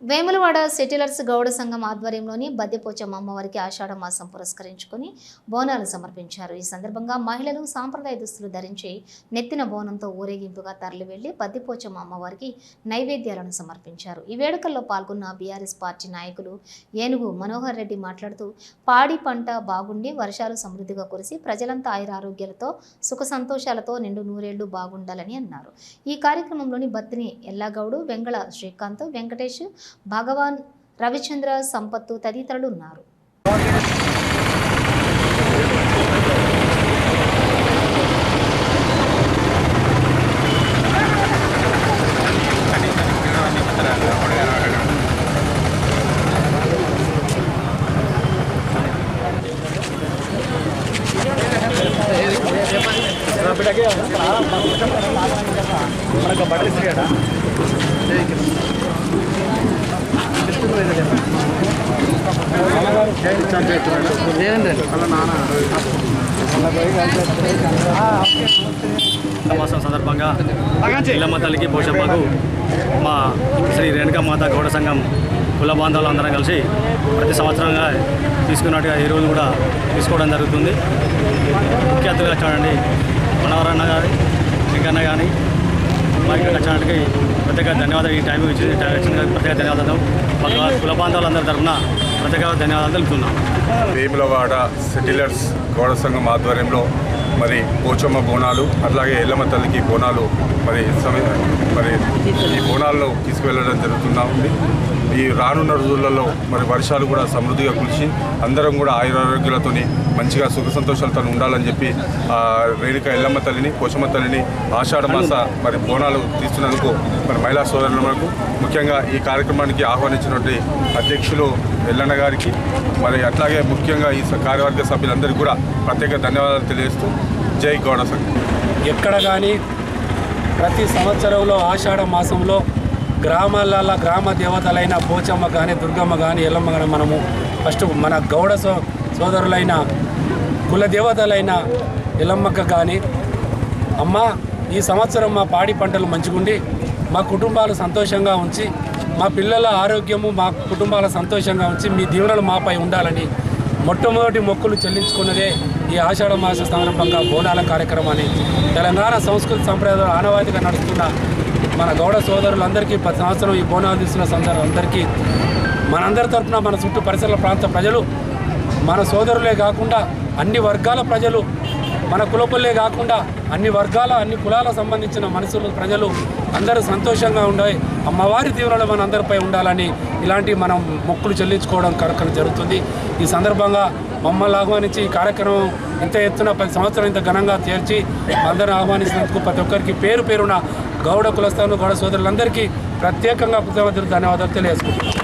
Vemulawada settlers Gowda సంఘం ఆధ్వర్యంలోని బద్దెపోచమ్మ అమ్మవారికి ఆషాఢ మాసం పురస్కరించుకొని బోనాలు సమర్పించారు. ఈ సందర్భంగా మహిళలు సాంప్రదాయ దుస్తులు ధరించి నెత్తిన బోనంతో ఊరేగింపుగా తరలి వెళ్ళి బద్దెపోచమ్మ అమ్మవారికి నైవేద్యాలను సమర్పించారు. ఈ వేడుకల్లో పాల్గొన్న బీఆర్ఎస్ పార్టీ నాయకులు ఏనుగు మనోహర్ రెడ్డి మాట్లాడుతూ పాడి పంట బాగుండి వర్షాలు సమృద్ధిగా కురిసి ప్రజలంతా ఆయురారోగ్యాలతో సుఖ సంతోషాలతో నిండు నూరేళ్ళు బాగుండాలని అన్నారు. ఈ కార్యక్రమంలోని బత్తిని ఎల్లాగౌడు వెంగళ శ్రీకాంత్ వెంకటేష్ భగవాన్ రవిచంద్ర సంపత్తు తదితరులు ఉన్నారు మాసం సందర్భంగా ఇల్లమ్మ తల్లికి పోషమ్మకు మా శ్రీ రేణుకామాత గౌడ సంఘం కుల బాంధవులు అందరం కలిసి ప్రతి సంవత్సరంగా తీసుకున్నట్టుగా ఈ రోజు కూడా తీసుకోవడం జరుగుతుంది. ముఖ్య అతిథిగా చూడండి మనవరన్న గారి వెంకన్న కానీ మా ఇక్కడ వచ్చినట్టుకి ప్రత్యేక ధన్యవాదాలు. ఈ టైం ఇచ్చి ఇచ్చిన ప్రత్యేక ధన్యవాదాలు. మా కుల బాంధవులందరి తరఫున ప్రత్యేక ధన్యవాదాలు తెలుపుతున్నాం. భీములవాడ సెటిలర్స్ గౌడ సంఘం ఆధ్వర్యంలో మరి పోచమ్మ బోనాలు అట్లాగే ఎల్లమ్మ తల్లికి బోనాలు మరి మరి ఈ బోనాల్లో తీసుకువెళ్ళడం జరుగుతున్నా ఉంది. ఈ రానున్న రోజులలో మరి వర్షాలు కూడా సమృద్ధిగా కురిసి అందరం కూడా ఆయురారోగ్యాలతో మంచిగా సుఖ సంతోషాలతో ఉండాలని చెప్పి రేణుక ఎల్లమ్మ తల్లిని పోచమ్మ తల్లిని ఆషాఢ మాస మరి బోనాలు తీస్తున్నందుకు మరి మహిళా సోదరులకు ముఖ్యంగా ఈ కార్యక్రమానికి ఆహ్వానించినటువంటి అధ్యక్షులు ఎల్లన్న గారికి మరి అట్లాగే ముఖ్యంగా ఈ స- కార్యవర్గ సభ్యులందరికీ కూడా ప్రత్యేక ధన్యవాదాలు తెలియజేస్తూ జై గౌడ సంఘం. ఎక్కడ కానీ ప్రతి సంవత్సరంలో ఆషాఢ మాసంలో గ్రామాలలో గ్రామ దేవతలైన పోచమ్మ కానీ దుర్గమ్మ కానీ ఎల్లమ్మ కానీ మనము ఫస్ట్ మన గౌడ సో సోదరులైన కుల దేవతలైన ఎల్లమ్మక్క కానీ అమ్మ ఈ సంవత్సరం మా పాడి పంటలు మంచిగుండి మా కుటుంబాలు సంతోషంగా ఉంచి మా పిల్లల ఆరోగ్యము మా కుటుంబాల సంతోషంగా ఉంచి మీ దీవెనలు మాపై ఉండాలని మొట్టమొదటి మొక్కులు చెల్లించుకున్నదే ఈ ఆషాఢ మాస సందర్భంగా బోనాల కార్యక్రమాన్ని తెలంగాణ సంస్కృతి సంప్రదాయాలు ఆనవాయితీగా నడుస్తున్న మన గౌడ సోదరులందరికీ ప్రతి సంవత్సరం ఈ బోనాలు తీస్తున్న సందర్భం అందరికీ మనందరి తరఫున మన చుట్టూ పరిసర ప్రాంత ప్రజలు మన సోదరులే కాకుండా అన్ని వర్గాల ప్రజలు మన కులపులే కాకుండా అన్ని వర్గాల అన్ని కులాలకు సంబంధించిన మనసులు ప్రజలు అందరూ సంతోషంగా ఉండే అమ్మవారి దీవెనలు మన అందరిపై ఉండాలని ఇలాంటి మనం మొక్కులు చెల్లించుకోవడం కార్యక్రమం జరుగుతుంది. ఈ సందర్భంగా మమ్మల్ని ఆహ్వానించి ఈ కార్యక్రమం ఇంత ఎత్తున పది సంవత్సరం ఇంత ఘనంగా చేర్చి అందరిని ఆహ్వానించినందుకు ప్రతి ఒక్కరికి పేరు పేరున గౌడ కులస్థాను గౌడ సోదరులందరికీ ప్రత్యేకంగా కృతజ్ఞతలు ధన్యవాదాలు తెలియజేసుకుంటున్నాను